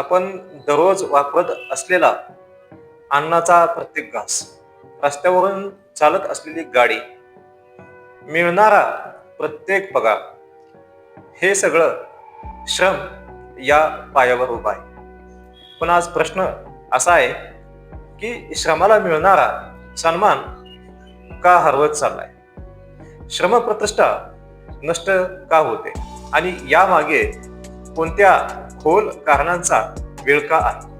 आपण दररोज वापरत असलेला अन्नाचा प्रत्येक घास रस्त्यावरून चालत असलेली गाडी मिळणारा प्रत्येक पगार हे सगळं श्रम या पायावर उभा आहे. पण आज प्रश्न असा आहे की श्रमाला मिळणारा सन्मान का हरवत चाललाय? श्रम प्रतिष्ठा नष्ट का होते? आणि यामागे कोणत्या खोल कारणांचा विळका आहे.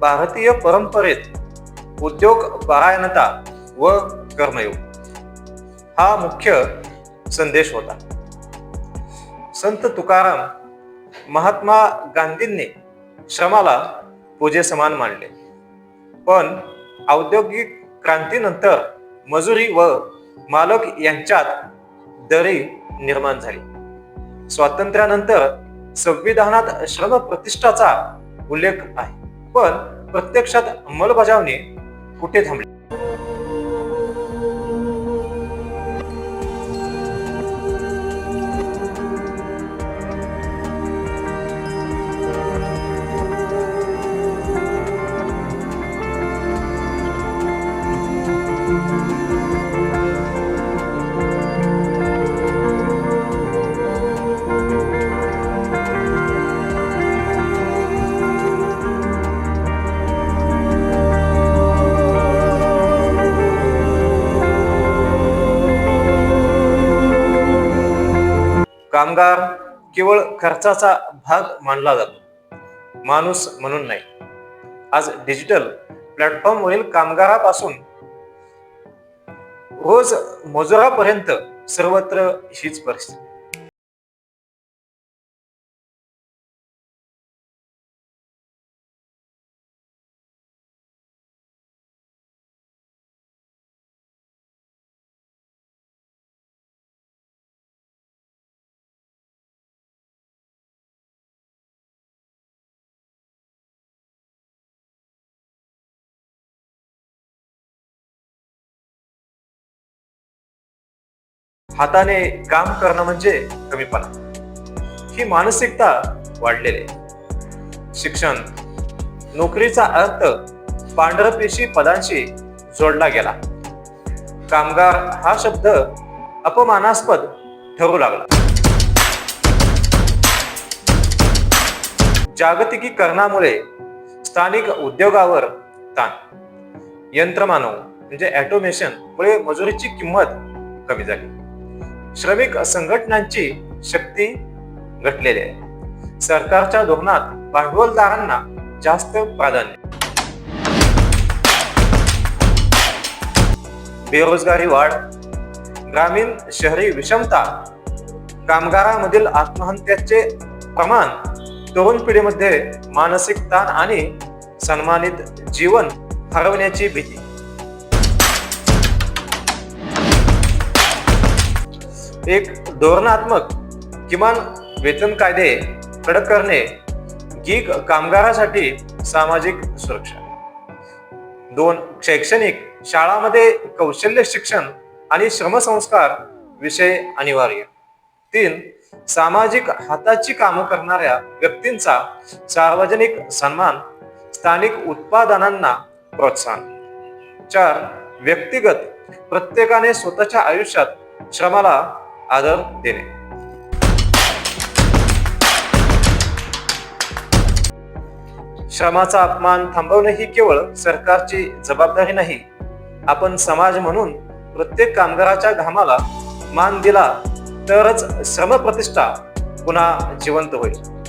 भारतीय परंपरेत उद्योग परायणता व कर्मयोग हा मुख्य संदेश होता. संत तुकाराम महात्मा गांधींनी श्रमाला पूजे समान मानले पण औद्योगिक क्रांतीनंतर मजुरी व मालक यांच्यात दरी निर्माण झाली. स्वातंत्र्यानंतर संविधानात श्रम प्रतिष्ठाचा उल्लेख आहे. पण प्रत्यक्षात अंमलबजावणी कुठे थांबली? कामगार केवळ खर्चाचा भाग मानला जातो. माणूस म्हणून नाही. आज डिजिटल प्लॅटफॉर्मवरील कामगारापासून रोज मजुरापर्यंत सर्वत्र हीच परिस्थिती. हाताने काम करणं म्हणजे कमीपणा. ही मानसिकता वाढलेली आहे. शिक्षण नोकरीचा अर्थ पांढरपेशी पदांशी जोडला गेला. कामगार हा शब्द अपमानास्पद ठरू लागला. जागतिकीकरणामुळे स्थानिक उद्योगावर ताण. यंत्रमानव म्हणजे ऑटोमेशन मुळे मजुरीची किंमत कमी झाली. श्रमिक संघटनांची शक्ती घटलेली आहे. सरकारच्या धोरणात भांडवलदारांना जास्त प्राधान्य. बेरोजगारी वाढ ग्रामीण शहरी विषमता कामगारांमधील आत्महत्याचे प्रमाण तरुण पिढीमध्ये मानसिक ताण आणि सन्मानित जीवन हरवण्याची भीती. एक धोरणात्मक किमान वेतन कायदे कडक करणे गीग कामगारासाठी सामाजिक सुरक्षा. दोन शैक्षणिक शाळामध्ये कौशल्य शिक्षण आणि श्रमसंस्कार विषय अनिवार्य. तीन सामाजिक हाताची कामं करणाऱ्या व्यक्तींचा सार्वजनिक सन्मान स्थानिक उत्पादनांना प्रोत्साहन. चार व्यक्तिगत प्रत्येकाने स्वतःच्या आयुष्यात श्रमाला आदर देणे. श्रमाचा अपमान थांबवणे ही केवळ सरकारची जबाबदारी नाही. आपण समाज म्हणून प्रत्येक कामगाराच्या घामाला मान दिला तरच श्रमप्रतिष्ठा पुन्हा जिवंत होईल.